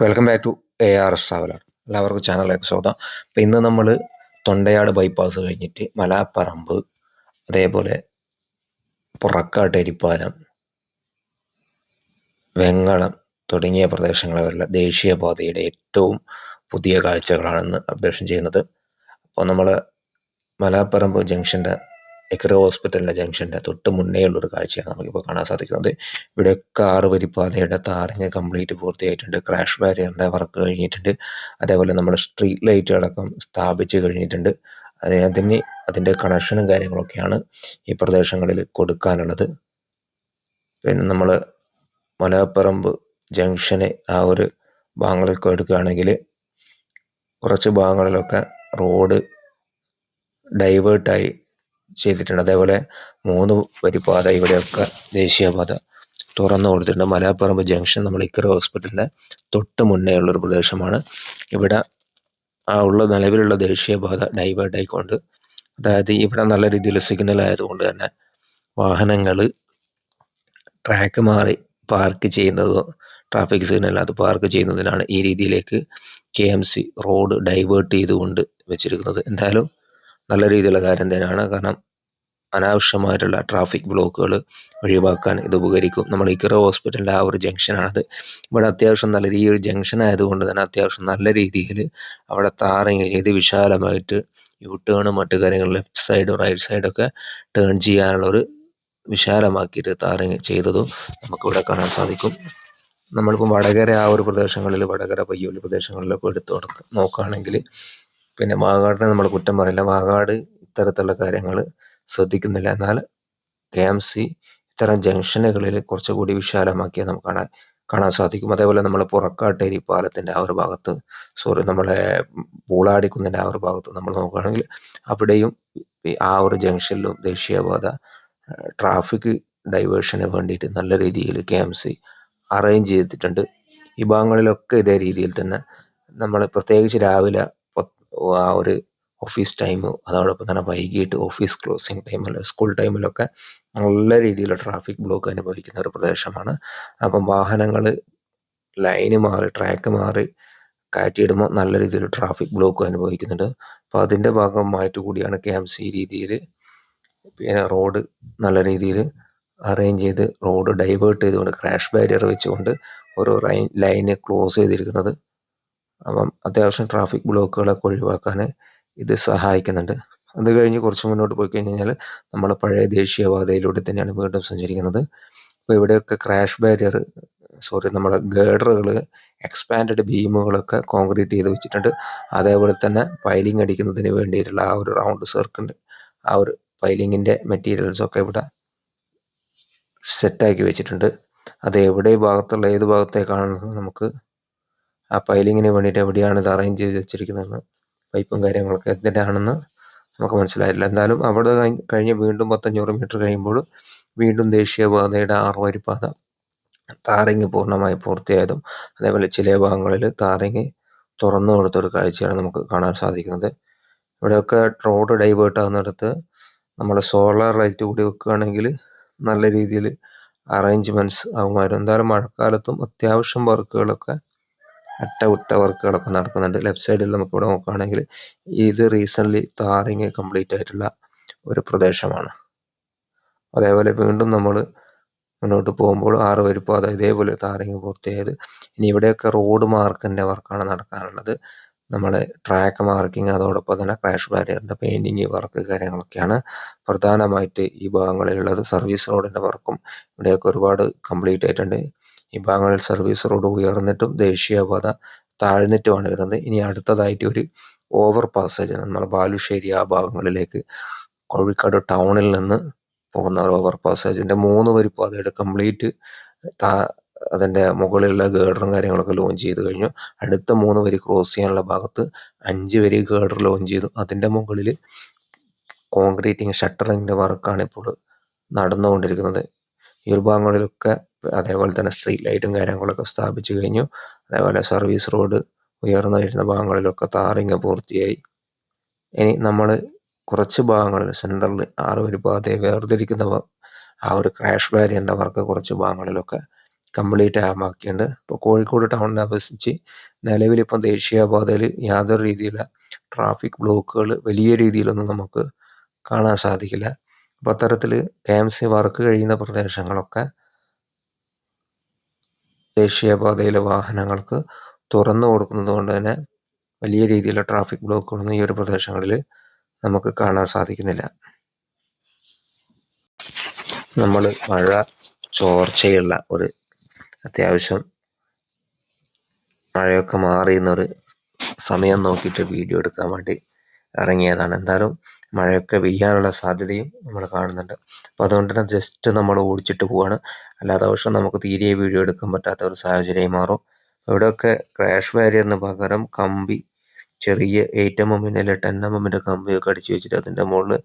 Welcome back to A R S traveller എല്ലാവർക്കും ചാനലിലേക്ക് സ്വാഗതം. അപ്പം ഇന്ന് നമ്മൾ തൊണ്ടയാട് ബൈപ്പാസ് കഴിഞ്ഞിട്ട് മലാപ്പറമ്പ് അതേപോലെ പുറക്കാട്ട് എരിപ്പാലം വെങ്ങളം തുടങ്ങിയ പ്രദേശങ്ങളിലുള്ള ദേശീയപാതയുടെ ഏറ്റവും പുതിയ കാഴ്ചകളാണ് ഇന്ന് അപ്ഡേഷൻ ചെയ്യുന്നത്. അപ്പോൾ നമ്മൾ മലാപ്പറമ്പ് ജംഗ്ഷന്റെ എക്ര ഹോസ്പിറ്റലിന്റെ ജംഗ്ഷന്റെ തൊട്ട് മുന്നേയുള്ള ഒരു കാഴ്ചയാണ് നമുക്കിപ്പോൾ കാണാൻ സാധിക്കുന്നത്. ഇവിടെ ആറ് വരിപ്പാതയുടെ താരങ്ങ് കംപ്ലീറ്റ് പൂർത്തിയായിട്ടുണ്ട്. ക്രാഷ് ബാരിയറിന്റെ വർക്ക് കഴിഞ്ഞിട്ടുണ്ട്. അതേപോലെ നമ്മുടെ സ്ട്രീറ്റ് ലൈറ്റുകളൊക്കെ സ്ഥാപിച്ച് കഴിഞ്ഞിട്ടുണ്ട്. അത് അതിന് അതിന്റെ കണക്ഷനും കാര്യങ്ങളൊക്കെയാണ് ഈ പ്രദേശങ്ങളിൽ കൊടുക്കാനുള്ളത്. പിന്നെ നമ്മൾ മലപ്പറമ്പ് ജംഗ്ഷന് ആ ഒരു ഭാഗങ്ങളിലൊക്കെ എടുക്കുകയാണെങ്കിൽ കുറച്ച് ഭാഗങ്ങളിലൊക്കെ റോഡ് ഡൈവേർട്ടായി ചെയ്തിട്ടുണ്ട്. അതേപോലെ മൂന്ന് വരിപ്പാത ഇവിടെയൊക്കെ ദേശീയപാത തുറന്നു കൊടുത്തിട്ടുണ്ട്. മലാപ്പറമ്പ് ജംഗ്ഷൻ നമ്മൾ ഇക്കര ഹോസ്പിറ്റലിന്റെ തൊട്ട് മുന്നേ ഉള്ള ഒരു പ്രദേശമാണ്. ഇവിടെ ആ ഉള്ള നിലവിലുള്ള ദേശീയപാത ഡൈവേർട്ട് ആയിക്കൊണ്ട് അതായത് ഇവിടെ നല്ല രീതിയിൽ സിഗ്നൽ ആയതുകൊണ്ട് തന്നെ വാഹനങ്ങൾ ട്രാക്ക് മാറി പാർക്ക് ചെയ്യുന്നതോ ട്രാഫിക് സിഗ്നൽ അത് പാർക്ക് ചെയ്യുന്നതിനാണ് ഈ രീതിയിലേക്ക് K M C road divert ചെയ്തുകൊണ്ട് വെച്ചിരിക്കുന്നത്. എന്തായാലും നല്ല രീതിയിലുള്ള കാര്യം തന്നെയാണ്. കാരണം അനാവശ്യമായിട്ടുള്ള ട്രാഫിക് ബ്ലോക്കുകൾ ഒഴിവാക്കാൻ ഇത് ഉപകരിക്കും. നമ്മൾ ഇക്കറ ഹോസ്പിറ്റലിന്റെ ആ ഒരു ജംഗ്ഷനാണത് ഇവിടെ അത്യാവശ്യം നല്ല ഈ ഒരു ജംഗ്ഷൻ ആയതുകൊണ്ട് തന്നെ അത്യാവശ്യം നല്ല രീതിയിൽ അവിടെ താറിങ് ചെയ്ത് വിശാലമായിട്ട് യു ടേണും മറ്റു കാര്യങ്ങൾ ലെഫ്റ്റ് സൈഡും റൈറ്റ് സൈഡൊക്കെ ടേൺ ചെയ്യാനുള്ള ഒരു വിശാലമാക്കിയിട്ട് താറിങ് ചെയ്തതും നമുക്കിവിടെ കാണാൻ സാധിക്കും. നമ്മളിപ്പോൾ വടകര ആ ഒരു പ്രദേശങ്ങളിൽ വടകര പയ്യോലി പ്രദേശങ്ങളിലൊക്കെ എടുത്ത് നോക്കുകയാണെങ്കിൽ പിന്നെ വാഗാടിനെ നമ്മൾ കുറ്റം പറയില്ല. വാഗാട് ഇത്തരത്തിലുള്ള കാര്യങ്ങൾ ശ്രദ്ധിക്കുന്നില്ല. എന്നാൽ കെ എം സി ഇത്തരം ജംഗ്ഷനുകളിൽ കുറച്ചുകൂടി വിശാലമാക്കിയാൽ നമുക്ക് കാണാൻ കാണാൻ സാധിക്കും. അതേപോലെ നമ്മൾ പുറക്കാട്ടേരി പാലത്തിന്റെ ആ ഒരു ഭാഗത്ത് സോറി നമ്മളെ പൂളാടിക്കുന്നിന്റെ ആ ഒരു ഭാഗത്ത് നമ്മൾ നോക്കുകയാണെങ്കിൽ അവിടെയും ആ ഒരു ജംഗ്ഷനിലും ദേശീയപാത ട്രാഫിക് ഡൈവേർഷന് വേണ്ടിയിട്ട് നല്ല രീതിയിൽ കെ എം സി അറേഞ്ച് ചെയ്തിട്ടുണ്ട്. ഈ ഭാഗങ്ങളിലൊക്കെ ഇതേ രീതിയിൽ തന്നെ നമ്മൾ പ്രത്യേകിച്ച് രാവിലെ ആ ഒരു ഓഫീസ് ടൈം അതോടൊപ്പം തന്നെ വൈകിട്ട് ഓഫീസ് ക്ലോസിംഗ് ടൈമിൽ സ്കൂൾ ടൈമിലൊക്കെ നല്ല രീതിയിൽ ട്രാഫിക് ബ്ലോക്ക് അനുഭവിക്കുന്ന ഒരു പ്രദേശമാണ്. അപ്പം വാഹനങ്ങൾ ലൈന് മാറി ട്രാക്ക് മാറി കയറ്റിയിടുമ്പോൾ നല്ല രീതിയിൽ ട്രാഫിക് ബ്ലോക്ക് അനുഭവിക്കുന്നുണ്ട്. അപ്പോൾ അതിന്റെ ഭാഗമായിട്ട് കൂടിയാണ് കെ എം സി രീതിയിൽ പിന്നെ റോഡ് നല്ല രീതിയിൽ അറേഞ്ച് ചെയ്ത് റോഡ് ഡൈവേർട്ട് ചെയ്തുകൊണ്ട് ക്രാഷ് ബാരിയർ വെച്ചുകൊണ്ട് ഓരോ ലൈന് ക്ലോസ് ചെയ്തിരിക്കുന്നത്. അപ്പം അത്യാവശ്യം ട്രാഫിക് ബ്ലോക്കുകളൊക്കെ ഒഴിവാക്കാൻ ഇത് സഹായിക്കുന്നുണ്ട്. അത് കഴിഞ്ഞ് കുറച്ച് മുന്നോട്ട് പോയി കഴിഞ്ഞ് കഴിഞ്ഞാൽ നമ്മൾ പഴയ ദേശീയപാതയിലൂടെ തന്നെയാണ് വീണ്ടും സഞ്ചരിക്കുന്നത്. അപ്പോൾ ഇവിടെയൊക്കെ ക്രാഷ് ബാരിയർ സോറി നമ്മുടെ ഗേഡറുകൾ എക്സ്പാൻഡഡ് ബീമുകളൊക്കെ കോൺക്രീറ്റ് ചെയ്ത് വെച്ചിട്ടുണ്ട്. അതേപോലെ തന്നെ പൈലിംഗ് അടിക്കുന്നതിന് വേണ്ടിയിട്ടുള്ള ആ ഒരു റൗണ്ട് സർക്കിൾ ആ ഒരു പൈലിങ്ങിന്റെ മെറ്റീരിയൽസൊക്കെ ഇവിടെ സെറ്റാക്കി വെച്ചിട്ടുണ്ട്. അത് എവിടെ ഭാഗത്തുള്ള ഏത് ഭാഗത്തേക്കാണെന്ന് നമുക്ക് ആ പൈലിങ്ങിന് വേണ്ടിയിട്ട് എവിടെയാണ് ഇത് അറേഞ്ച് ചെയ്ത് വെച്ചിരിക്കുന്നതെന്ന് പൈപ്പും കാര്യങ്ങളൊക്കെ എന്തിനാണെന്ന് നമുക്ക് മനസ്സിലായില്ല. എന്തായാലും അവിടെ കഴിഞ്ഞ് വീണ്ടും പത്തഞ്ഞൂറ് മീറ്റർ കഴിയുമ്പോൾ വീണ്ടും ദേശീയപാതയുടെ പാത താറിങ് പൂർണമായി പൂർത്തിയായതും അതേപോലെ ചില ഭാഗങ്ങളിൽ താറിങ് തുറന്നു കൊടുത്തൊരു കാഴ്ചയാണ് നമുക്ക് കാണാൻ സാധിക്കുന്നത്. ഇവിടെയൊക്കെ റോഡ് ഡൈവേർട്ട് ആകുന്നിടത്ത് നമ്മൾ സോളാർ ലൈറ്റ് കൂടി വെക്കുകയാണെങ്കിൽ നല്ല രീതിയിൽ അറേഞ്ച്മെന്റ്സ് ആകുമായിരുന്നു. എന്തായാലും മഴക്കാലത്തും അത്യാവശ്യം വർക്കുകളൊക്കെ അറ്റകുറ്റ വർക്കുകളൊക്കെ നടക്കുന്നുണ്ട്. ലെഫ്റ്റ് സൈഡിൽ നമുക്ക് ഇവിടെ നോക്കുകയാണെങ്കിൽ ഇത് റീസെന്റ്ലി താറിങ് കംപ്ലീറ്റ് ആയിട്ടുള്ള ഒരു പ്രദേശമാണ്. അതേപോലെ വീണ്ടും നമ്മൾ മുന്നോട്ട് പോകുമ്പോൾ ആറ് വരിപ്പാത ഇതേപോലെ താറിങ് പൂർത്തിയായത്. ഇനി ഇവിടെയൊക്കെ റോഡ് മാർക്കിന്റെ വർക്കാണ് നടക്കാനുള്ളത്. നമ്മളെ ട്രാക്ക് മാർക്കിംഗ് അതോടൊപ്പം തന്നെ ക്രാഷ് ബാരിയറിന്റെ പെയിന്റിങ് വർക്ക് കാര്യങ്ങളൊക്കെയാണ് പ്രധാനമായിട്ട് ഈ ഭാഗങ്ങളിലുള്ളത്. സർവീസ് റോഡിന്റെ വർക്കും ഇവിടെയൊക്കെ ഒരുപാട് കംപ്ലീറ്റ് ആയിട്ടുണ്ട്. ഈ ഭാഗങ്ങളിൽ സർവീസ് റോഡ് ഉയർന്നിട്ടും ദേശീയപാത താഴ്ന്നിട്ടുമാണ് വരുന്നത്. ഇനി അടുത്തതായിട്ട് ഒരു ഓവർ പാസേജ് നമ്മുടെ ബാലുശ്ശേരി ആ ഭാഗങ്ങളിലേക്ക് കോഴിക്കോട് ടൗണിൽ നിന്ന് പോകുന്ന ഒരു ഓവർ പാസേജിന്റെ മൂന്ന് വരി പാതയുടെ കംപ്ലീറ്റ് അതിന്റെ മുകളിലുള്ള ഗേഡറും കാര്യങ്ങളൊക്കെ ലോഞ്ച് ചെയ്ത് കഴിഞ്ഞു. അടുത്ത മൂന്ന് വരി ക്രോസ് ചെയ്യാനുള്ള ഭാഗത്ത് അഞ്ച് വരി ഗേഡർ ലോഞ്ച് ചെയ്തു. അതിന്റെ മുകളിൽ കോൺക്രീറ്റിങ് ഷട്ടറിങ്ങിന്റെ വർക്കാണ് ഇപ്പോൾ നടന്നുകൊണ്ടിരിക്കുന്നത്. ഈ ഒരു ഭാഗങ്ങളിലൊക്കെ അതേപോലെ തന്നെ സ്ട്രീറ്റ് ലൈറ്റും കാര്യങ്ങളൊക്കെ സ്ഥാപിച്ചു കഴിഞ്ഞു. അതേപോലെ സർവീസ് റോഡ് ഉയർന്നു വരുന്ന ഭാഗങ്ങളിലൊക്കെ താറിങ് പൂർത്തിയായി. ഇനി നമ്മൾ കുറച്ച് ഭാഗങ്ങളിൽ സെന്ററിൽ ആറ് ഒരു പാതയെ വേർതിരിക്കുന്ന ആ ഒരു ക്രാഷ് ബാരിയറിന്റെ വർക്ക് കുറച്ച് ഭാഗങ്ങളിലൊക്കെ കംപ്ലീറ്റ് ആമാക്കിയിട്ടുണ്ട് ഇപ്പോൾ കോഴിക്കോട് ടൗണിനെ അപേക്ഷിച്ച് നിലവിലിപ്പം ദേശീയപാതയിൽ യാതൊരു രീതിയിലുള്ള ട്രാഫിക് ബ്ലോക്കുകൾ വലിയ രീതിയിലൊന്നും നമുക്ക് കാണാൻ സാധിക്കില്ല. അപ്പോൾ അത്തരത്തിൽ കെ എം സി വർക്ക് കഴിയുന്ന പ്രദേശങ്ങളൊക്കെ ദേശീയപാതയിലെ വാഹനങ്ങൾക്ക് തുറന്നു കൊടുക്കുന്നത് കൊണ്ട് തന്നെ വലിയ രീതിയിലുള്ള ട്രാഫിക് ബ്ലോക്കുകളൊന്നും ഈ ഒരു പ്രദേശങ്ങളിൽ നമുക്ക് കാണാൻ സാധിക്കുന്നില്ല. നമ്മൾ മഴ ചോർച്ചയുള്ള ഒരു അത്യാവശ്യം മഴയൊക്കെ മാറിയുന്നൊരു സമയം നോക്കിയിട്ട് വീഡിയോ എടുക്കാൻ വേണ്ടി ഇറങ്ങിയതാണ്. എന്തായാലും മഴയൊക്കെ പെയ്യാനുള്ള സാധ്യതയും നമ്മൾ കാണുന്നുണ്ട്. അപ്പോൾ അതുകൊണ്ട് തന്നെ ജസ്റ്റ് നമ്മൾ ഓടിച്ചിട്ട് പോവാണ്. അല്ലാത്ത പക്ഷം നമുക്ക് തീരെ വീഡിയോ എടുക്കാൻ പറ്റാത്ത ഒരു സാഹചര്യമായി മാറും. ഇവിടെയൊക്കെ ക്രാഷ് ബാരിയറിന് പകരം കമ്പി ചെറിയ എയ്റ്റ് എം എമ്മിന്റെ അല്ലെ ടെൻ എം എമ്മിന്റെ കമ്പിയൊക്കെ അടിച്ചു വെച്ചിട്ട് അതിന്റെ മുകളിൽ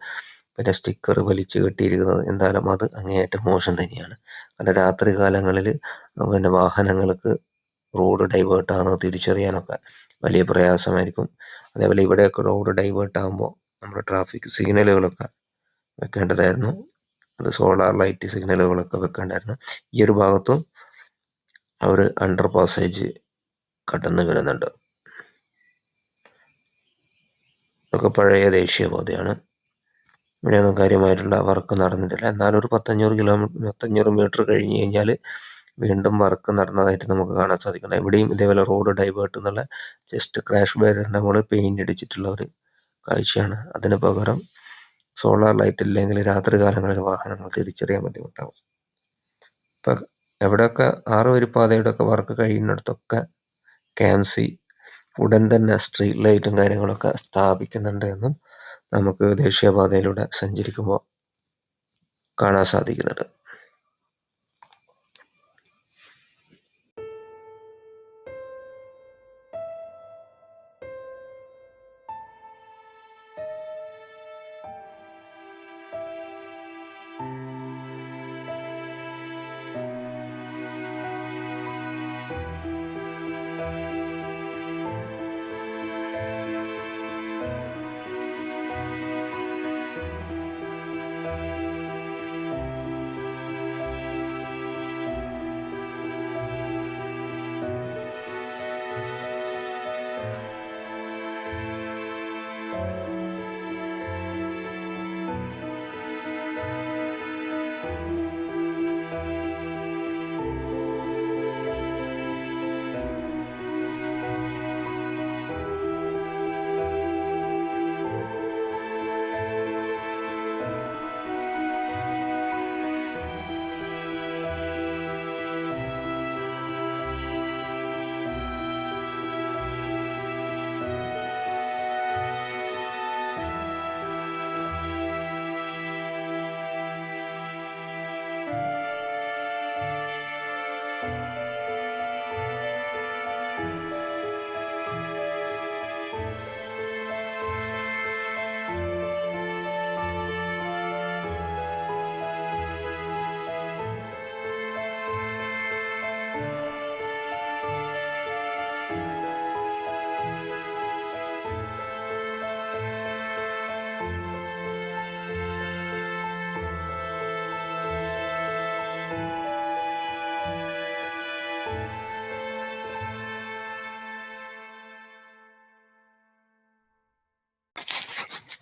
പിന്നെ സ്റ്റിക്കർ വലിച്ചു കെട്ടിയിരിക്കുന്നത്. എന്തായാലും അത് അങ്ങേയറ്റം മോശം തന്നെയാണ്. കാരണം രാത്രി കാലങ്ങളിൽ പിന്നെ വാഹനങ്ങൾക്ക് റോഡ് ഡൈവേർട്ട് ആകുന്നത് തിരിച്ചറിയാനൊക്കെ വലിയ പ്രയാസമായിരിക്കും. അതേപോലെ ഇവിടെയൊക്കെ റോഡ് ഡൈവേർട്ട് ആകുമ്പോൾ നമ്മുടെ ട്രാഫിക് സിഗ്നലുകളൊക്കെ വെക്കേണ്ടതായിരുന്നു. അത് സോളാർ ലൈറ്റ് സിഗ്നലുകളൊക്കെ വെക്കേണ്ടായിരുന്നു ഈ ഒരു ഭാഗത്തും അവർ അണ്ടർ പാസേജ് കടന്നു വരുന്നുണ്ട്. ഇതൊക്കെ പഴയ ദേശീയപാതയാണ് ഇവിടെയൊന്നും കാര്യമായിട്ടുള്ള വർക്ക് നടന്നിട്ടില്ല. എന്നാലും ഒരു പത്തഞ്ഞൂറ് കിലോമീറ്റർ പത്തഞ്ഞൂറ് മീറ്റർ കഴിഞ്ഞ് കഴിഞ്ഞാൽ വീണ്ടും വർക്ക് നടന്നതായിട്ട് നമുക്ക് കാണാൻ സാധിക്കണം. ഇവിടെയും ഇതേപോലെ റോഡ് ഡൈവേർട്ട് എന്നുള്ള ജസ്റ്റ് ക്രാഷ് ബാരിയറിന്റെ മുകളിൽ പെയിന്റ് അടിച്ചിട്ടുള്ള ഒരു കാഴ്ചയാണ്. അതിന് പകരം സോളാർ ലൈറ്റ് ഇല്ലെങ്കിൽ രാത്രി കാലങ്ങളിൽ വാഹനങ്ങൾ തിരിച്ചറിയാൻ ബുദ്ധിമുട്ടാവും. ഇപ്പം എവിടെയൊക്കെ ആറ് വരി പാതയുടെയൊക്കെ വർക്ക് കഴിയുന്നിടത്തൊക്കെ കെ ഉടൻ തന്നെ സ്ട്രീറ്റ് ലൈറ്റും കാര്യങ്ങളൊക്കെ സ്ഥാപിക്കുന്നുണ്ട് എന്നും നമുക്ക് ദേശീയപാതയിലൂടെ സഞ്ചരിക്കുമ്പോൾ കാണാൻ സാധിക്കുന്നുണ്ട്.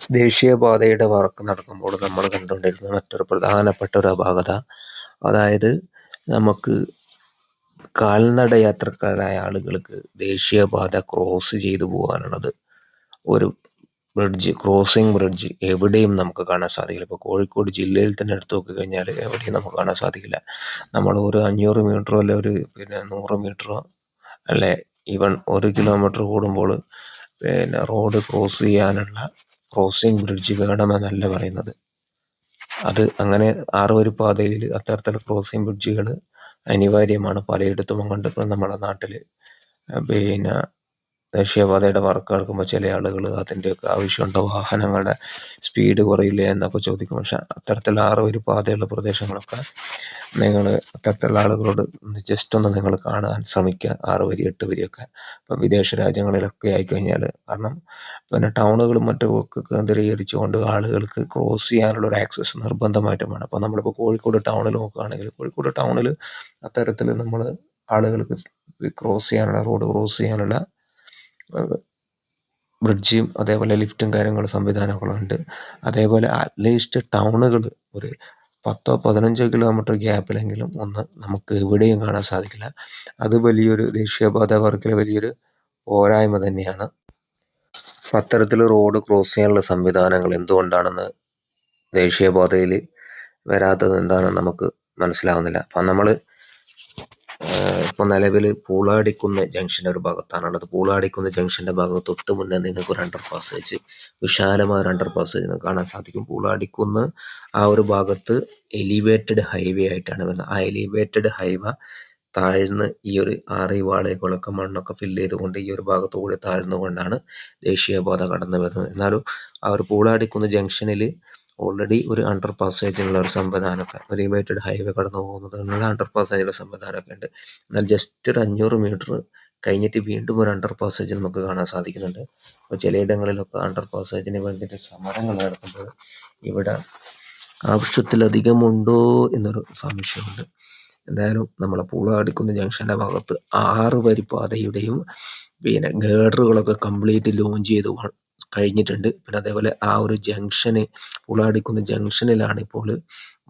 ദേശീയപാതയുടെ വർക്ക് നടക്കുമ്പോൾ നമ്മൾ കണ്ടുകൊണ്ടിരുന്ന മറ്റൊരു പ്രധാനപ്പെട്ട ഒരു അപാകത. അതായത് നമുക്ക് കാൽനട യാത്രക്കാരായ ആളുകൾക്ക് ദേശീയപാത ക്രോസ് ചെയ്തു പോകാനുള്ളത്. ഒരു ബ്രിഡ്ജ് ക്രോസിംഗ് ബ്രിഡ്ജ് എവിടെയും നമുക്ക് കാണാൻ സാധിക്കില്ല. ഇപ്പോൾ കോഴിക്കോട് ജില്ലയിൽ തന്നെ എടുത്തു നോക്കി കഴിഞ്ഞാൽ എവിടെയും നമുക്ക് കാണാൻ സാധിക്കില്ല. നമ്മൾ ഒരു അഞ്ഞൂറ് മീറ്ററോ അല്ലെ ഒരു പിന്നെ നൂറ് മീറ്ററോ അല്ലെ ഈവൻ ഒരു കിലോമീറ്റർ കൂടുമ്പോൾ പിന്നെ റോഡ് ക്രോസ് ചെയ്യാനുള്ള ക്രോസിംഗ് ബ്രിഡ്ജ് വേണമെന്നല്ല പറയുന്നത്. അത് അങ്ങനെ ആറ് വരി പാതയിൽ അത്തരത്തിലുള്ള ക്രോസിംഗ് ബ്രിഡ്ജുകൾ അനിവാര്യമാണ് പലയിടത്തും കണ്ടിപ്പോൾ നമ്മുടെ നാട്ടിൽ പിന്നെ ദേശീയപാതയുടെ വർക്ക് നടക്കുമ്പോൾ ചില ആളുകൾ അതിന്റെയൊക്കെ ആവശ്യമുണ്ടോ? വാഹനങ്ങളുടെ സ്പീഡ് കുറയില്ലേ എന്നൊക്കെ ചോദിക്കും. പക്ഷെ അത്തരത്തിലുള്ള ആറ് വരി പാതയുള്ള പ്രദേശങ്ങളൊക്കെ നിങ്ങൾ അത്തരത്തിലുള്ള ആളുകളോട് ജസ്റ്റ് ഒന്ന് നിങ്ങൾ കാണാൻ ശ്രമിക്കുക. ആറ് വരി എട്ട് വരിയൊക്കെ ഇപ്പം വിദേശ രാജ്യങ്ങളിലൊക്കെ ആയിക്കഴിഞ്ഞാൽ കാരണം പിന്നെ ടൗണുകളും മറ്റും ഒക്കെ കേന്ദ്രീകരിച്ചുകൊണ്ട് ആളുകൾക്ക് ക്രോസ് ചെയ്യാനുള്ള ഒരു ആക്സസ് നിർബന്ധമായിട്ടും വേണം. അപ്പോൾ നമ്മളിപ്പോൾ കോഴിക്കോട് ടൗണിൽ നോക്കുകയാണെങ്കിൽ കോഴിക്കോട് ടൗണിൽ അത്തരത്തിൽ നമ്മൾ ആളുകൾക്ക് ക്രോസ് ചെയ്യാനുള്ള റോഡ് ക്രോസ് ചെയ്യാനുള്ള ബ്രിഡ്ജും അതേപോലെ ലിഫ്റ്റും കാര്യങ്ങളും സംവിധാനങ്ങളും ഉണ്ട് അതേപോലെ അറ്റ്ലീസ്റ്റ് ടൗണുകൾ ഒരു പത്തോ പതിനഞ്ചോ കിലോമീറ്റർ ഗ്യാപ്പിലെങ്കിലും ഒന്ന് നമുക്ക് എവിടെയും കാണാൻ സാധിക്കില്ല. അത് വലിയൊരു ദേശീയപാത വർക്കിലെ വലിയൊരു പോരായ്മ തന്നെയാണ്. അത്തരത്തിൽ റോഡ് ക്രോസ് ചെയ്യാനുള്ള സംവിധാനങ്ങൾ എന്തുകൊണ്ടാണെന്ന് ദേശീയപാതയിൽ വരാത്തത് എന്താണെന്ന് നമുക്ക് മനസ്സിലാവുന്നില്ല. അപ്പം നമ്മൾ ഇപ്പോൾ നിലവിൽ പൂളാടിക്കുന്ന് ജംഗ്ഷന്റെ ഒരു ഭാഗത്താണുള്ളത് പൂളാടിക്കുന്ന് ജംഗ്ഷന്റെ ഭാഗത്ത് തൊട്ട് മുന്നേ നിങ്ങൾക്ക് ഒരു അണ്ടർ പാസ് വെച്ച് വിശാലമായ ഒരു അണ്ടർ പാസ് നിങ്ങൾക്ക് കാണാൻ സാധിക്കും. പൂളാടിക്കുന്ന് ആ ഒരു ഭാഗത്ത് എലിവേറ്റഡ് ഹൈവേ ആയിട്ടാണ് വരുന്നത്. ആ എലിവേറ്റഡ് ഹൈവേ താഴ്ന്ന് ഈ ഒരു ആറി വാളയൊക്കെ മണ്ണൊക്കെ ഫില്ല് ചെയ്തുകൊണ്ട് ഈ ഒരു ഭാഗത്തുകൂടി താഴ്ന്നുകൊണ്ടാണ് ദേശീയപാത കടന്നു വരുന്നത്. എന്നാലും ആ ഒരു പൂളാടിക്കുന്ന് ജംഗ്ഷനിൽ ഓൾറെഡി ഒരു അണ്ടർ പാസേജിനുള്ള ഒരു സംവിധാനമൊക്കെ ഒരു ഹൈവേ കടന്നു പോകുന്നതിനുള്ള അണ്ടർ പാസേജുള്ള സംവിധാനമൊക്കെ ഉണ്ട്. എന്നാൽ ജസ്റ്റ് ഒരു അഞ്ഞൂറ് മീറ്റർ കഴിഞ്ഞിട്ട് വീണ്ടും ഒരു അണ്ടർ പാസേജ് നമുക്ക് കാണാൻ സാധിക്കുന്നുണ്ട്. അപ്പോൾ ചിലയിടങ്ങളിലൊക്കെ അണ്ടർ പാസേജിന് വേണ്ടിയിട്ട് സമരങ്ങൾ നടക്കുമ്പോൾ ഇവിടെ ആവശ്യത്തിലധികമുണ്ടോ എന്നൊരു സംശയമുണ്ട്. എന്തായാലും നമ്മളെ പൂളാടിക്കുന്ന ജംഗ്ഷന്റെ ഭാഗത്ത് ആറ് വരി പാതയുടെയും പിന്നെ ഗേഡറുകളൊക്കെ കംപ്ലീറ്റ് ലോഞ്ച് ചെയ്ത് കഴിഞ്ഞിട്ടുണ്ട്. പിന്നെ അതേപോലെ ആ ഒരു ജംഗ്ഷന് പൂളാടിക്കുന്ന് ജംഗ്ഷനിലാണ് ഇപ്പോൾ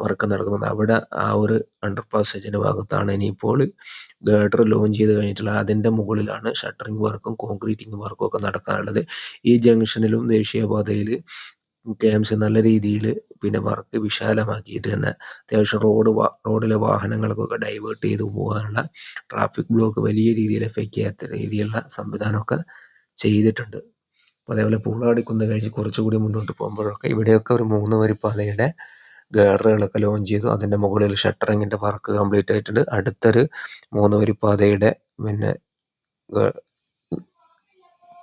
വർക്ക് നടക്കുന്നത്. അവിടെ ആ ഒരു അണ്ടർ പാസേജിന്റെ ഭാഗത്താണ് ഇനിയിപ്പോൾ ഗേഡർ ലോഞ്ച് ചെയ്ത് കഴിഞ്ഞിട്ടുള്ള അതിന്റെ മുകളിലാണ് ഷട്ടറിങ് വർക്കും കോൺക്രീറ്റിംഗ് വർക്കും ഒക്കെ നടക്കാനുള്ളത്. ഈ ജംഗ്ഷനിലും ദേശീയപാതയിൽ കെ എം സി നല്ല രീതിയിൽ പിന്നെ വർക്ക് വിശാലമാക്കിയിട്ട് തന്നെ അത്യാവശ്യം റോഡ് റോഡിലെ വാഹനങ്ങൾക്കൊക്കെ ഡൈവേർട്ട് ചെയ്ത് പോകാനുള്ള ട്രാഫിക് ബ്ലോക്ക് വലിയ രീതിയിൽ എഫക്റ്റ് ചെയ്യാത്ത രീതിയിലുള്ള സംവിധാനമൊക്കെ ചെയ്തിട്ടുണ്ട്. അതേപോലെ പൂളാടിക്കുന്ന് കഴിഞ്ഞ് കുറച്ചുകൂടി മുന്നോട്ട് പോകുമ്പോഴൊക്കെ ഇവിടെയൊക്കെ ഒരു മൂന്ന് വരി പാതയുടെ ഗേഡറുകളൊക്കെ ലോഞ്ച് ചെയ്തു. അതിന്റെ മുകളിൽ ഷട്ടറിങ്ങിന്റെ വർക്ക് കംപ്ലീറ്റ് ആയിട്ടുണ്ട്. അടുത്തൊരു മൂന്ന് വരി പാതയുടെ പിന്നെ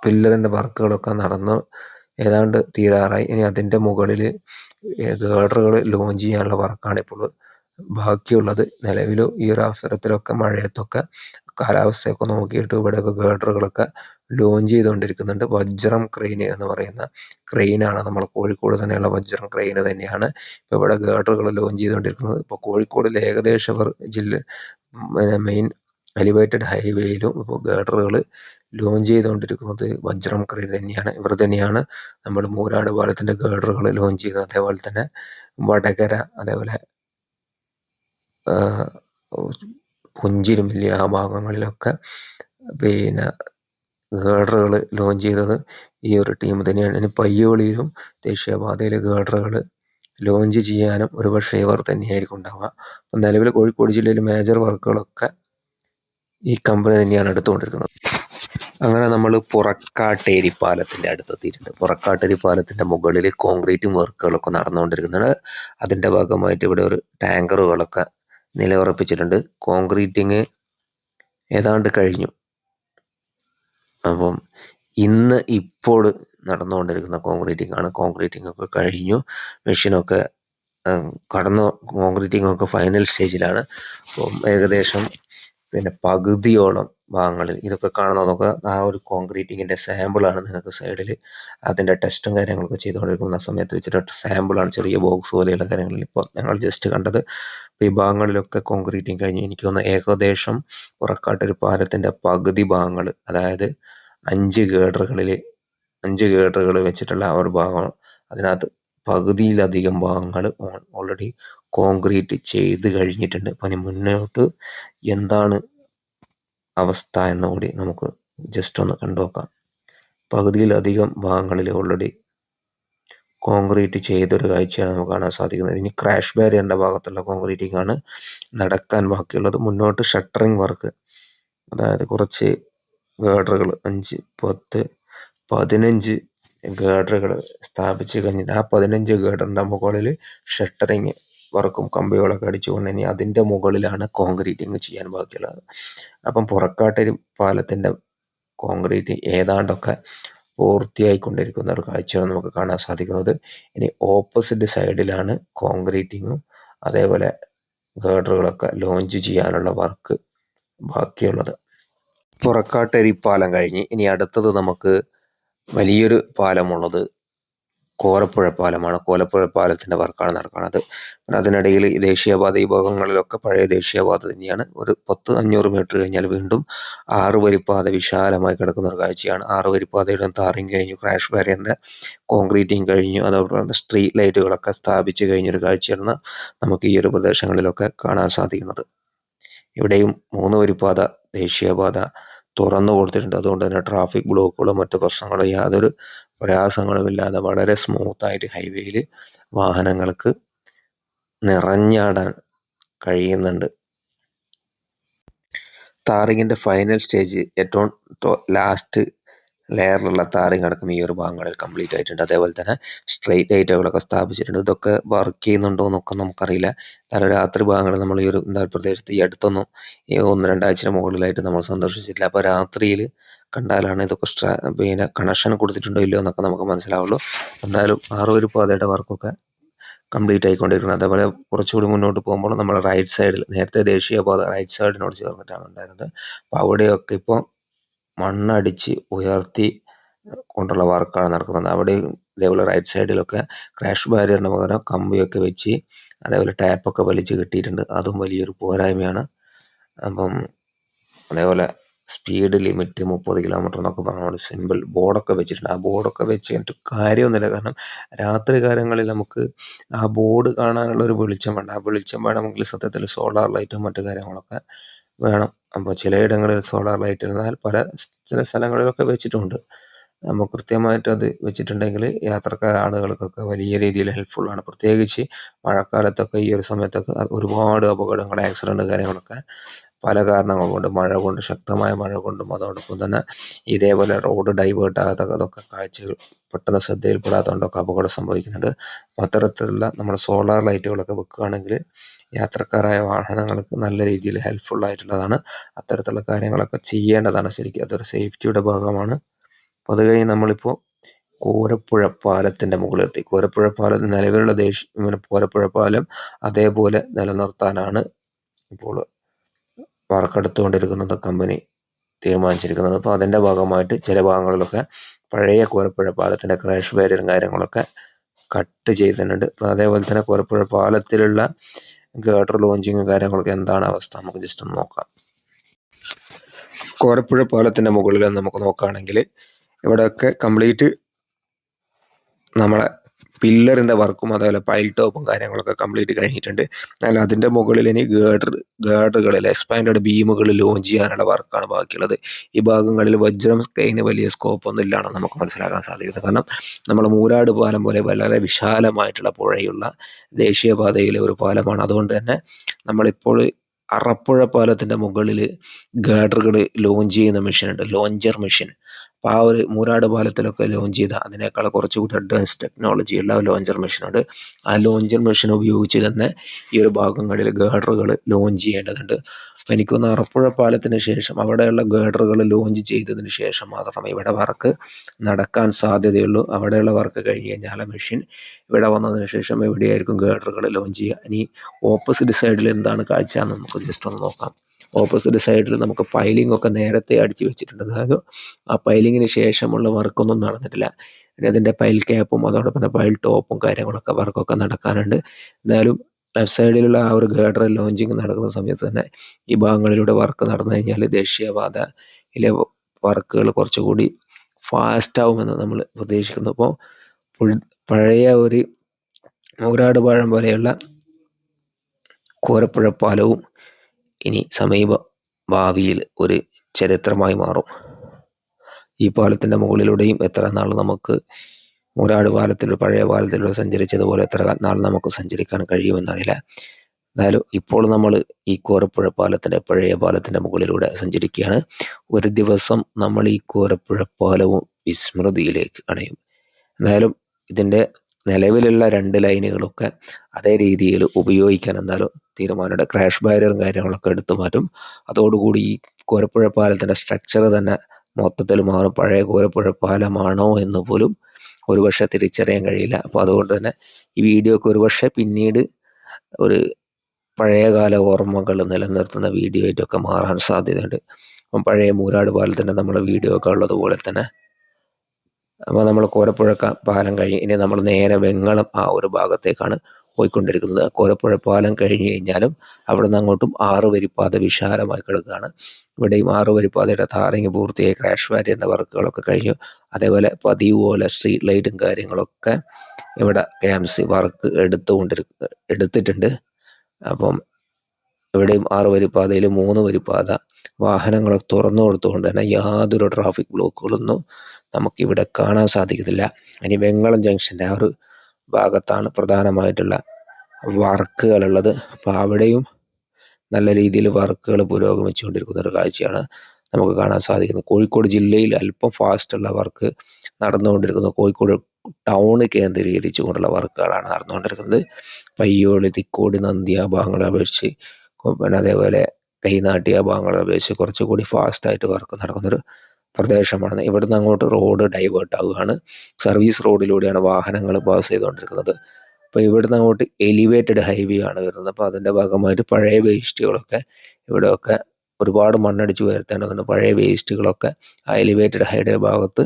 പില്ലറിന്റെ വർക്കുകളൊക്കെ നടന്ന്. ഏതാണ്ട് തീരാറായി. ഇനി അതിന്റെ മുകളിൽ ഗേഡറുകൾ ലോഞ്ച് ചെയ്യാനുള്ള വർക്കാണ് ഇപ്പോൾ ബാക്കിയുള്ളത്. നിലവിൽ ഈ ഒരു അവസരത്തിലൊക്കെ മഴയത്തൊക്കെ കാലാവസ്ഥയൊക്കെ നോക്കിയിട്ട് ഇവിടെയൊക്കെ ഗേഡറുകളൊക്കെ ലോഞ്ച് ചെയ്തുകൊണ്ടിരിക്കുന്നുണ്ട്. വജ്രം ക്രെയിൻ എന്ന് പറയുന്ന ക്രെയിനാണ് നമ്മൾ കോഴിക്കോട് തന്നെയുള്ള വജ്രം ക്രെയിൻ തന്നെയാണ്. ഇപ്പോൾ ഇവിടെ ഗേഡറുകൾ ലോഞ്ച് ചെയ്തുകൊണ്ടിരിക്കുന്നത്. ഇപ്പോൾ കോഴിക്കോടിലെ ഏകദേശം ജില്ല മെയിൻ എലിവേറ്റഡ് ഹൈവേയിലും ഇപ്പോൾ ഗേഡറുകൾ ലോഞ്ച് ചെയ്തുകൊണ്ടിരിക്കുന്നത് വജ്രം ക്രെയിൻ തന്നെയാണ്. ഇവർ തന്നെയാണ് നമ്മൾ മൂരാട് പാലത്തിന്റെ ഗേഡറുകൾ ലോഞ്ച് ചെയ്തത് അതേപോലെ തന്നെ വടകര അതേപോലെ പുഞ്ചിരുമില്ലി ആ ഭാഗങ്ങളിലൊക്കെ പിന്നെ ഗേഡറുകൾ ലോഞ്ച് ചെയ്തത് ഈ ഒരു ടീം തന്നെയാണ്. ഇനി പയ്യോളിയിലും ദേശീയപാതയിൽ ഗേഡറുകൾ ലോഞ്ച് ചെയ്യാനും ഒരുപക്ഷെ ഇവർ തന്നെയായിരിക്കും ഉണ്ടാവുക. അപ്പം നിലവിൽ കോഴിക്കോട് ജില്ലയിൽ മേജർ വർക്കുകളൊക്കെ ഈ കമ്പനി തന്നെയാണ് എടുത്തുകൊണ്ടിരിക്കുന്നത്. അങ്ങനെ നമ്മൾ പുറക്കാട്ടേരി പാലത്തിന്റെ അടുത്തെത്തിയിട്ടുണ്ട്. പുറക്കാട്ടേരി പാലത്തിന്റെ മുകളിൽ കോൺക്രീറ്റും വർക്കുകളൊക്കെ നടന്നുകൊണ്ടിരിക്കുന്നുണ്ട്. അതിന്റെ ഭാഗമായിട്ട് ഇവിടെ ഒരു ടാങ്കറുകളൊക്കെ നിലയുറപ്പിച്ചിട്ടുണ്ട്. കോൺക്രീറ്റിങ് ഏതാണ്ട് കഴിഞ്ഞു. അപ്പം ഇന്ന് ഇപ്പോൾ നടന്നുകൊണ്ടിരിക്കുന്ന കോൺക്രീറ്റിംഗ് ആണ് കോൺക്രീറ്റിംഗ് ഒക്കെ കഴിഞ്ഞു. മെഷീനൊക്കെ കടന്നു കോൺക്രീറ്റിംഗ് ഒക്കെ ഫൈനൽ സ്റ്റേജിലാണ്. അപ്പം ഏകദേശം പിന്നെ പകുതിയോളം ഭാഗങ്ങളിൽ ഇതൊക്കെ കാണുന്നതൊക്കെ ആ ഒരു കോൺക്രീറ്റിങ്ങിന്റെ സാമ്പിളാണ് നിങ്ങൾക്ക് സൈഡിൽ അതിന്റെ ടെസ്റ്റും കാര്യങ്ങളൊക്കെ ചെയ്തുകൊണ്ടിരിക്കുന്ന സമയത്ത് വെച്ചിട്ട് സാമ്പിളാണ് ചെറിയ ബോക്സ് പോലെയുള്ള കാര്യങ്ങളിൽ ഇപ്പോൾ ഞങ്ങൾ ജസ്റ്റ് കണ്ടത്. ഈ ഭാഗങ്ങളിലൊക്കെ കോൺക്രീറ്റിംഗ് കഴിഞ്ഞു എനിക്ക് തോന്നുന്നു ഏകദേശം പുറക്കാട്ടൊരു പാലത്തിന്റെ പകുതി ഭാഗങ്ങൾ അതായത് അഞ്ച് ഗേഡറുകളിൽ അഞ്ച് ഗേഡറുകൾ വെച്ചിട്ടുള്ള ഒരു ഭാഗം അതിനകത്ത് പകുതിയിലധികം ഭാഗങ്ങൾ ഓൾറെഡി കോൺക്രീറ്റ് ചെയ്ത് കഴിഞ്ഞിട്ടുണ്ട്. അപ്പം ഇനി മുന്നോട്ട് എന്താണ് അവസ്ഥ എന്നുകൂടി നമുക്ക് ജസ്റ്റ് ഒന്ന് കണ്ടു നോക്കാം. പകുതിയിലധികം ഭാഗങ്ങളിൽ ഓൾറെഡി കോൺക്രീറ്റ് ചെയ്തൊരു കാഴ്ചയാണ് നമുക്ക് കാണാൻ സാധിക്കുന്നത്. ഇനി ക്രാഷ് ബാരിയറിന്റെ ഭാഗത്തുള്ള കോൺക്രീറ്റിംഗ് ആണ് നടക്കാൻ ബാക്കിയുള്ളത്. മുന്നോട്ട് ഷട്ടറിങ് വർക്ക് അതായത് കുറച്ച് ഗേഡറുകൾ അഞ്ച് പത്ത് പതിനഞ്ച് ഗേഡറുകൾ സ്ഥാപിച്ച് കഴിഞ്ഞിട്ട് ആ പതിനഞ്ച് ഗേഡറിന്റെ മുകളിൽ ഷട്ടറിങ് വർക്കും കമ്പികളൊക്കെ അടിച്ചുകൊണ്ട് ഇനി അതിന്റെ മുകളിലാണ് കോൺക്രീറ്റിംഗ് ചെയ്യാൻ ബാക്കിയുള്ളത്. അപ്പം പുറക്കാട്ടൊരു പാലത്തിന്റെ കോൺക്രീറ്റ് ഏതാണ്ടൊക്കെ പൂർത്തിയായിക്കൊണ്ടിരിക്കുന്ന ഒരു കാഴ്ചയാണ് നമുക്ക് കാണാൻ സാധിക്കുന്നത്. ഇനി ഓപ്പോസിറ്റ് സൈഡിലാണ് കോൺക്രീറ്റിങ്ങും അതേപോലെ ഗേഡറുകളൊക്കെ ലോഞ്ച് ചെയ്യാനുള്ള വർക്ക് ബാക്കിയുള്ളത്. പുറക്കാട്ടരി പാലം കഴിഞ്ഞ് ഇനി അടുത്തത് നമുക്ക് വലിയൊരു പാലമുള്ളത് കോരപ്പുഴ പാലമാണ്. കോലപ്പുഴ പാലത്തിന്റെ വർക്കാണ് നടക്കുന്നത്. അതിനിടയിൽ ദേശീയപാത ഈ ഭാഗങ്ങളിലൊക്കെ പഴയ ദേശീയപാത തന്നെയാണ്. ഒരു പത്ത് അഞ്ഞൂറ് മീറ്റർ കഴിഞ്ഞാൽ വീണ്ടും ആറ് വരിപ്പാത വിശാലമായി കിടക്കുന്ന ഒരു കാഴ്ചയാണ്. ആറ് വരിപ്പാതയുടെ താറിങ് കഴിഞ്ഞു ക്രാഷ് ബാരിയറിന്റെ കോൺക്രീറ്റിങ് കഴിഞ്ഞു അതോടൊപ്പം സ്ട്രീറ്റ് ലൈറ്റുകളൊക്കെ സ്ഥാപിച്ചു കഴിഞ്ഞൊരു കാഴ്ചയാണ് നമുക്ക് ഈ ഒരു പ്രദേശങ്ങളിലൊക്കെ കാണാൻ സാധിക്കുന്നത്. ഇവിടെയും മൂന്ന് വരിപ്പാത ദേശീയപാത തുറന്നു കൊടുത്തിട്ടുണ്ട്. അതുകൊണ്ട് തന്നെ ട്രാഫിക് ബ്ലോക്കുകളോ മറ്റു പ്രശ്നങ്ങളോ യാതൊരു പ്രയാസങ്ങളുമില്ലാതെ വളരെ സ്മൂത്തായിട്ട് ഹൈവേയിൽ വാഹനങ്ങൾക്ക് നിറഞ്ഞാടാൻ കഴിയുന്നുണ്ട്. താറിങ്ങിന്റെ ഫൈനൽ സ്റ്റേജ് ഏറ്റവും ലാസ്റ്റ് ലെയറിലുള്ള താറിങ് അടക്കം ഈ ഒരു ഭാഗങ്ങളിൽ കംപ്ലീറ്റ് ആയിട്ടുണ്ട്. അതേപോലെ തന്നെ സ്ട്രെയിറ്റ് ലൈറ്റുകളൊക്കെ സ്ഥാപിച്ചിട്ടുണ്ട്. ഇതൊക്കെ വർക്ക് ചെയ്യുന്നുണ്ടോ എന്നൊക്കെ നമുക്കറിയില്ല. കാരണം രാത്രി ഭാഗങ്ങളിൽ നമ്മൾ ഈ ഒരു എന്താ പ്രദേശത്ത് ഈ അടുത്തൊന്നും ഈ ഒന്ന് രണ്ടാഴ്ചയുടെ മുകളിലായിട്ട് നമ്മൾ സന്ദർശിച്ചിട്ടില്ല. അപ്പോൾ രാത്രിയിൽ കണ്ടാലാണ് ഇതൊക്കെ പിന്നെ കണക്ഷൻ കൊടുത്തിട്ടുണ്ടോ ഇല്ലയോ എന്നൊക്കെ നമുക്ക് മനസ്സിലാവുള്ളൂ. എന്നാലും ആറ് ഒരു പാതയുടെ വർക്കൊക്കെ കംപ്ലീറ്റ് ആയിക്കൊണ്ടിരിക്കുന്നത് അതേപോലെ കുറച്ചുകൂടി മുന്നോട്ട് പോകുമ്പോൾ നമ്മൾ റൈറ്റ് സൈഡിൽ നേരത്തെ ദേശീയപാത റൈറ്റ് സൈഡിനോട് ചേർന്നിട്ടാണ് ഉണ്ടായിരുന്നത്. അപ്പോൾ അവിടെയൊക്കെ ഇപ്പോൾ മണ്ണടിച്ച് ഉയർത്തി കൊണ്ടുള്ള വർക്കാണ് നടക്കുന്നത്. അവിടെ ഇതേപോലെ റൈറ്റ് സൈഡിലൊക്കെ ക്രാഷ് ബാരിയറിന് പകരം കമ്പിയൊക്കെ വെച്ച് അതേപോലെ ടാപ്പൊക്കെ വലിച്ച് കെട്ടിയിട്ടുണ്ട്. അതും വലിയൊരു പോരായ്മയാണ്. അപ്പം അതേപോലെ സ്പീഡ് ലിമിറ്റ് മുപ്പത് കിലോമീറ്റർ എന്നൊക്കെ പറഞ്ഞുകൊണ്ട് സിമ്പിൾ ബോർഡൊക്കെ വെച്ചിട്ടുണ്ട്. ആ ബോർഡൊക്കെ വെച്ച് കഴിഞ്ഞിട്ട് കാര്യമൊന്നുമില്ല. കാരണം രാത്രി കാലങ്ങളിൽ നമുക്ക് ആ ബോർഡ് കാണാനുള്ള ഒരു വെളിച്ചം വേണ്ട. ആ വെളിച്ചം വേണമെങ്കിൽ സത്യത്തിൽ സോളാർ ലൈറ്റും മറ്റു കാര്യങ്ങളൊക്കെ വേണം. അപ്പോൾ ചിലയിടങ്ങളിൽ സോളാർ ലൈറ്റ് എന്നാൽ പല ചില സ്ഥലങ്ങളിലൊക്കെ വെച്ചിട്ടുണ്ട്. നമ്മൾ കൃത്യമായിട്ട് അത് വെച്ചിട്ടുണ്ടെങ്കിൽ യാത്രക്കാർ ആളുകൾക്കൊക്കെ വലിയ രീതിയിൽ ഹെൽപ്ഫുൾ ആണ്. പ്രത്യേകിച്ച് മഴക്കാലത്തൊക്കെ ഈ ഒരു സമയത്തൊക്കെ ഒരുപാട് അപകടങ്ങൾ ആക്സിഡന്റ് കാര്യങ്ങളൊക്കെ പല കാരണങ്ങൾ കൊണ്ട് മഴ കൊണ്ട് ശക്തമായ മഴ കൊണ്ടും അതോടൊപ്പം തന്നെ ഇതേപോലെ റോഡ് ഡൈവേർട്ട് ആകാത്ത അതൊക്കെ കാഴ്ചകൾ പെട്ടെന്ന് ശ്രദ്ധയിൽപ്പെടാത്തതുകൊണ്ടൊക്കെ അപകടം സംഭവിക്കുന്നുണ്ട്. അത്തരത്തിലുള്ള നമ്മുടെ സോളാർ ലൈറ്റുകളൊക്കെ വെക്കുകയാണെങ്കിൽ യാത്രക്കാരായ വാഹനങ്ങൾക്ക് നല്ല രീതിയിൽ ഹെൽപ്ഫുൾ ആയിട്ടുള്ളതാണ്. അത്തരത്തിലുള്ള കാര്യങ്ങളൊക്കെ ചെയ്യേണ്ടതാണ് ശരിക്കും. അതൊരു സേഫ്റ്റിയുടെ ഭാഗമാണ്. അപ്പോൾ അത് കഴിഞ്ഞ് നമ്മളിപ്പോൾ കോരപ്പുഴ പാലത്തിന്റെ മുകളിലെത്തി കോരപ്പുഴ പാലം നിലവിലുള്ള ദേശീയ കോരപ്പുഴ പാലം അതേപോലെ നിലനിർത്താനാണ് ഇപ്പോൾ വർക്കെടുത്തുകൊണ്ടിരിക്കുന്നത് കമ്പനി തീരുമാനിച്ചിരിക്കുന്നത്. അപ്പോൾ അതിന്റെ ഭാഗമായിട്ട് ചില ഭാഗങ്ങളിലൊക്കെ പഴയ കോരപ്പുഴ പാലത്തിന്റെ ക്രാഷ് ബാരിയറും കാര്യങ്ങളൊക്കെ കട്ട് ചെയ്തിട്ടുണ്ട്. അപ്പോൾ അതേപോലെ തന്നെ കോരപ്പുഴ പാലത്തിലുള്ള ഗേഡർ ലോഞ്ചിങ് കാര്യങ്ങളൊക്കെ എന്താണ് അവസ്ഥ? നമുക്ക് ജസ്റ്റ് ഒന്ന് നോക്കാം. കോരപ്പുഴ പാലത്തിന്റെ മുകളിൽ നമുക്ക് നോക്കുകയാണെങ്കിൽ ഇവിടെയൊക്കെ കംപ്ലീറ്റ് നമ്മളെ പില്ലറിന്റെ വർക്കും അതേപോലെ പൈൽ ടോപ്പും കാര്യങ്ങളൊക്കെ കംപ്ലീറ്റ് കഴിഞ്ഞിട്ടുണ്ട്. എന്നാൽ അതിന്റെ മുകളിൽ ഇനി ഗേഡർ ഗേഡറുകളിൽ എക്സ്പാൻഡഡ് ബീമുകൾ ലോഞ്ച് ചെയ്യാനുള്ള വർക്കാണ് ബാക്കിയുള്ളത്. ഈ ഭാഗങ്ങളിൽ വജ്രം സ്കൈന് വലിയ സ്കോപ്പ് ഒന്നും ഇല്ലാണ് നമുക്ക് മനസ്സിലാക്കാൻ സാധിക്കുന്നത് കാരണം നമ്മൾ മൂരാട് പാലം പോലെ വളരെ വിശാലമായിട്ടുള്ള പുഴയുള്ള ദേശീയപാതയിലെ ഒരു പാലമാണ്. അതുകൊണ്ട് തന്നെ നമ്മളിപ്പോൾ അറപ്പുഴ പാലത്തിന്റെ മുകളിൽ ഗേഡറുകൾ ലോഞ്ച് ചെയ്യുന്ന മെഷീൻ ഉണ്ട്. ലോഞ്ചർ മെഷീൻ അപ്പോൾ ആ ഒരു മൂരാട് പാലത്തിലൊക്കെ ലോഞ്ച് ചെയ്ത അതിനേക്കാൾ കുറച്ചുകൂടി അഡ്വാൻസ് ടെക്നോളജി ഉള്ള ലോഞ്ചർ മെഷീനുണ്ട് ആ ലോഞ്ചർ മെഷീൻ ഉപയോഗിച്ച് തന്നെ ഈ ഒരു ഭാഗങ്ങളിൽ ഗേഡറുകൾ ലോഞ്ച് ചെയ്യേണ്ടതുണ്ട്. അപ്പോൾ എനിക്കൊന്ന് അറപ്പുഴ പാലത്തിന് ശേഷം അവിടെയുള്ള ഗേഡറുകൾ ലോഞ്ച് ചെയ്തതിന് ശേഷം മാത്രമേ ഇവിടെ വർക്ക് നടക്കാൻ സാധ്യതയുള്ളൂ. അവിടെയുള്ള വർക്ക് കഴിഞ്ഞ് കഴിഞ്ഞാൽ മെഷീൻ ഇവിടെ വന്നതിന് ശേഷം എവിടെയായിരിക്കും ഗേഡറുകൾ ലോഞ്ച് ചെയ്യുക? ഇനി ഓപ്പോസിറ്റ് സൈഡിൽ എന്താണ് കാഴ്ച എന്ന് നമുക്ക് ജസ്റ്റ് ഒന്ന് നോക്കാം. ഓപ്പോസിറ്റ് സൈഡിൽ നമുക്ക് പൈലിംഗ് ഒക്കെ നേരത്തെ അടിച്ചു വെച്ചിട്ടുണ്ട് അതായത് ആ പൈലിങ്ങിന് ശേഷമുള്ള വർക്കൊന്നും നടന്നിട്ടില്ല. പിന്നെ അതിന്റെ പൈൽ ക്യാപ്പും അതോടൊപ്പം തന്നെ പൈൽ ടോപ്പും കാര്യങ്ങളൊക്കെ വർക്കൊക്കെ നടക്കാനുണ്ട്. എന്തായാലും ലെഫ്റ്റ് സൈഡിലുള്ള ആ ഒരു ഗേഡർ ലോഞ്ചിങ് നടക്കുന്ന സമയത്ത് തന്നെ ഈ ഭാഗങ്ങളിലൂടെ വർക്ക് നടന്നു കഴിഞ്ഞാൽ ദേശീയപാതയിലെ വർക്കുകൾ കുറച്ചുകൂടി ഫാസ്റ്റ് ആവുമെന്ന് നമ്മൾ പ്രതീക്ഷിക്കുന്നു. അപ്പോൾ പഴയ ഒരു മൂരാട് പാഴം പോലെയുള്ള കോരപ്പുഴ പാലവും ഇനി സമീപ ഭാവിയിൽ ഒരു ചരിത്രമായി മാറും. ഈ പാലത്തിന്റെ മുകളിലൂടെയും എത്ര നാൾ നമുക്ക് മൂരാട് പാലത്തിൽ പഴയ പാലത്തിലൂടെ സഞ്ചരിച്ചതുപോലെ എത്ര നാൾ നമുക്ക് സഞ്ചരിക്കാൻ കഴിയുമെന്നറിയില്ല. എന്നാലും ഇപ്പോൾ നമ്മൾ ഈ കോരപ്പുഴ പാലത്തിന്റെ പഴയ പാലത്തിന്റെ മുകളിലൂടെ സഞ്ചരിക്കുകയാണ്. ഒരു ദിവസം നമ്മൾ ഈ കോരപ്പുഴ പാലവും വിസ്മൃതിയിലേക്ക് അണയും എന്തായാലും ഇതിന്റെ നിലവിലുള്ള രണ്ട് ലൈനുകളൊക്കെ അതേ രീതിയിൽ ഉപയോഗിക്കാൻ എന്തായാലും തീരുമാനമുണ്ട് ക്രാഷ് ബാരിയറും കാര്യങ്ങളൊക്കെ എടുത്തു മാറ്റും. അതോടുകൂടി ഈ കോരപ്പുഴ പാലത്തിന്റെ സ്ട്രക്ചർ തന്നെ മൊത്തത്തിൽ മാറും. പഴയ കോരപ്പുഴ പാലമാണോ എന്ന് പോലും ഒരുപക്ഷെ തിരിച്ചറിയാൻ കഴിയില്ല. അപ്പോൾ അതുകൊണ്ട് തന്നെ ഈ വീഡിയോ ഒക്കെ ഒരുപക്ഷെ പിന്നീട് ഒരു പഴയകാല ഓർമ്മകൾ നിലനിർത്തുന്ന വീഡിയോ ആയിട്ടൊക്കെ മാറാൻ സാധ്യതയുണ്ട്. അപ്പം പഴയ മൂരാട് പാലത്തിന്റെ നമ്മളെ വീഡിയോ ഒക്കെ ഉള്ളതുപോലെ തന്നെ അപ്പോൾ നമ്മൾ കോരപ്പുഴ പാലം കഴിഞ്ഞ് ഇനി നമ്മൾ നേരെ വെങ്ങളം ആ ഒരു ഭാഗത്തേക്കാണ് പോയിക്കൊണ്ടിരിക്കുന്നത്. കോരപ്പുഴ പാലം കഴിഞ്ഞ് കഴിഞ്ഞാലും അവിടെ നിന്ന് അങ്ങോട്ടും ആറ് വരിപ്പാത വിശാലമായി കിടക്കുകയാണ്. ഇവിടെയും ആറ് വരിപ്പാതയുടെ ടാറിങ് പൂർത്തിയായി ക്രാഷ് വാരിയറിന്റെ വർക്കുകളൊക്കെ കഴിഞ്ഞു. അതേപോലെ പതിവ് പോലെ സ്ട്രീറ്റ് ലൈറ്റും കാര്യങ്ങളൊക്കെ ഇവിടെ കെ എം സി വർക്ക് എടുത്തുകൊണ്ടിരിക്ക എടുത്തിട്ടുണ്ട്. അപ്പം ഇവിടെയും ആറ് വരിപ്പാതയിൽ മൂന്ന് വരിപ്പാത വാഹനങ്ങൾ തുറന്നു കൊടുത്തുകൊണ്ട് തന്നെ യാതൊരു ട്രാഫിക് ബ്ലോക്കുകളൊന്നും നമുക്കിവിടെ കാണാൻ സാധിക്കുന്നില്ല. ഇനി വെങ്ങളം ജംഗ്ഷന്റെ ആ ഒരു ഭാഗത്താണ് പ്രധാനമായിട്ടുള്ള വർക്കുകളുള്ളത് അപ്പോൾ അവിടെയും നല്ല രീതിയിൽ വർക്കുകൾ പുരോഗമിച്ചുകൊണ്ടിരിക്കുന്ന ഒരു കാഴ്ചയാണ് നമുക്ക് കാണാൻ സാധിക്കുന്നത്. കോഴിക്കോട് ജില്ലയിൽ അല്പം ഫാസ്റ്റുള്ള വർക്ക് നടന്നുകൊണ്ടിരിക്കുന്നു. കോഴിക്കോട് ടൗൺ കേന്ദ്രീകരിച്ചുകൊണ്ടുള്ള വർക്കുകളാണ് നടന്നുകൊണ്ടിരിക്കുന്നത്. പയ്യോളി തിക്കോടി നന്ദി ആ ഭാഗങ്ങളെ അപേക്ഷിച്ച് പിന്നെ അതേപോലെ കൈനാട്ടി ആ ഭാഗങ്ങളെ അപേക്ഷിച്ച് കുറച്ചുകൂടി ഫാസ്റ്റായിട്ട് വർക്ക് നടക്കുന്നൊരു പ്രദേശമാണ്. ഇവിടുന്ന് അങ്ങോട്ട് റോഡ് ഡൈവേർട്ട് ആവുകയാണ്. സർവീസ് റോഡിലൂടെയാണ് വാഹനങ്ങൾ പാസ് ചെയ്തുകൊണ്ടിരിക്കുന്നത്. അപ്പോൾ ഇവിടുന്ന് അങ്ങോട്ട് എലിവേറ്റഡ് ഹൈവേ ആണ് വരുന്നത്. അപ്പോൾ അതിന്റെ ഭാഗമായിട്ട് പഴയ വേസ്റ്റുകളൊക്കെ ഇവിടെയൊക്കെ ഒരുപാട് മണ്ണടിച്ച് വരുത്തേണ്ടതുണ്ട് പഴയ വേസ്റ്റുകളൊക്കെ ആ എലിവേറ്റഡ് ഹൈവേ ഭാഗത്ത്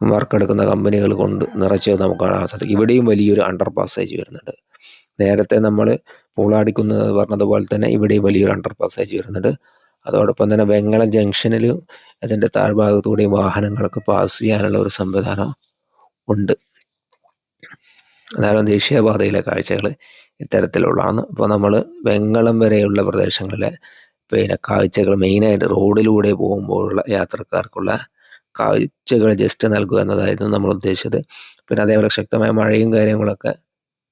വർക്ക് എടുക്കുന്ന കമ്പനികൾ കൊണ്ട് നിറച്ച് നമുക്ക് കാണാൻ സാധിക്കും. ഇവിടെയും വലിയൊരു അണ്ടർ പാസേജ് വരുന്നുണ്ട്. നേരത്തെ നമ്മൾ പൂളാടിക്കുന്നത് പറഞ്ഞതുപോലെ തന്നെ ഇവിടെ വലിയൊരു അണ്ടർ പാസേജ് വരുന്നുണ്ട് അതോടൊപ്പം തന്നെ വെങ്ങളം ജംഗ്ഷനിൽ അതിന്റെ താഴ്ഭാഗത്തൂടെ വാഹനങ്ങളൊക്കെ പാസ് ചെയ്യാനുള്ള ഒരു സംവിധാനം ഉണ്ട്. അതായത് ദേശീയപാതയിലെ കാഴ്ചകൾ ഇത്തരത്തിലുള്ളതാണ്. അപ്പോൾ നമ്മൾ വെങ്ങളം വരെയുള്ള പ്രദേശങ്ങളിലെ പിന്നെ കാഴ്ചകൾ മെയിനായിട്ട് റോഡിലൂടെ പോകുമ്പോഴുള്ള യാത്രക്കാർക്കുള്ള കാഴ്ചകൾ ജസ്റ്റ് നൽകുക എന്നതായിരുന്നു നമ്മൾ ഉദ്ദേശിച്ചത്. പിന്നെ അതേപോലെ ശക്തമായ മഴയും കാര്യങ്ങളൊക്കെ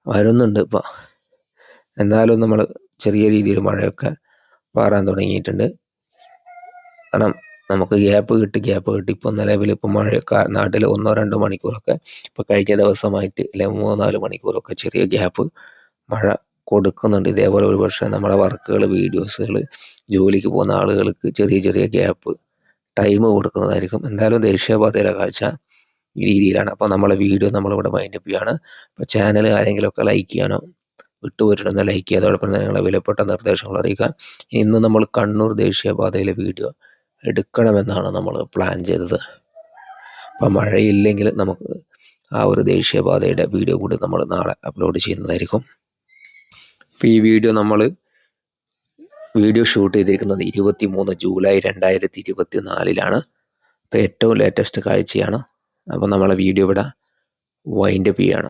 വരുന്നുണ്ട് ഇപ്പോൾ എന്നാലും നമ്മൾ ചെറിയ രീതിയിൽ മഴയൊക്കെ പാറാൻ തുടങ്ങിയിട്ടുണ്ട്. കാരണം നമുക്ക് ഗ്യാപ്പ് കിട്ടി ഗ്യാപ്പ് കിട്ടി. ഇപ്പോൾ നിലവിൽ ഇപ്പോൾ മഴയൊക്കെ നാട്ടിൽ ഒന്നോ രണ്ടോ മണിക്കൂറൊക്കെ ഇപ്പോൾ കഴിഞ്ഞ ദിവസമായിട്ട് അല്ലെ മൂന്നോ നാല് മണിക്കൂറൊക്കെ ചെറിയ ഗ്യാപ്പ് മഴ കൊടുക്കുന്നുണ്ട്. ഇതേപോലെ ഒരു പക്ഷേ നമ്മളെ വർക്കുകൾ വീഡിയോസുകൾ ജോലിക്ക് പോകുന്ന ആളുകൾക്ക് ചെറിയ ചെറിയ ഗ്യാപ്പ് ടൈം കൊടുക്കുന്നതായിരിക്കും. എന്തായാലും ദേശീയപാതയിലെ കാഴ്ച ഈ രീതിയിലാണ്. അപ്പോൾ നമ്മളെ വീഡിയോ നമ്മളിവിടെ മൈൻഡപ്പ് ചെയ്യാണ്. അപ്പോൾ ചാനൽ ആരെങ്കിലുമൊക്കെ ലൈക്ക് ചെയ്യാനോ വിട്ടുപോയിട്ടുണ്ടെന്ന് ലൈക്ക് ചെയ്യുക. അതോടൊപ്പം തന്നെ നിങ്ങളെ വിലപ്പെട്ട നിർദ്ദേശങ്ങൾ അറിയിക്കുക. ഇന്ന് നമ്മൾ കണ്ണൂർ ദേശീയപാതയിലെ വീഡിയോ എടുക്കണമെന്നാണ് നമ്മൾ പ്ലാൻ ചെയ്തത്. അപ്പം മഴയില്ലെങ്കിൽ നമുക്ക് ആ ഒരു ദേശീയപാതയുടെ വീഡിയോ കൂടി നമ്മൾ നാളെ അപ്ലോഡ് ചെയ്യുന്നതായിരിക്കും. അപ്പോൾ ഈ വീഡിയോ നമ്മൾ വീഡിയോ ഷൂട്ട് ചെയ്തിരിക്കുന്നത് ഇരുപത്തി മൂന്ന് ജൂലൈ രണ്ടായിരത്തി ഇരുപത്തി നാലിലാണ് അപ്പോൾ ഏറ്റവും ലേറ്റസ്റ്റ് കാഴ്ചയാണ്. അപ്പോൾ നമ്മളെ വീഡിയോ ഇവിടെ വൈൻഡപ്പ് ചെയ്യാണ്.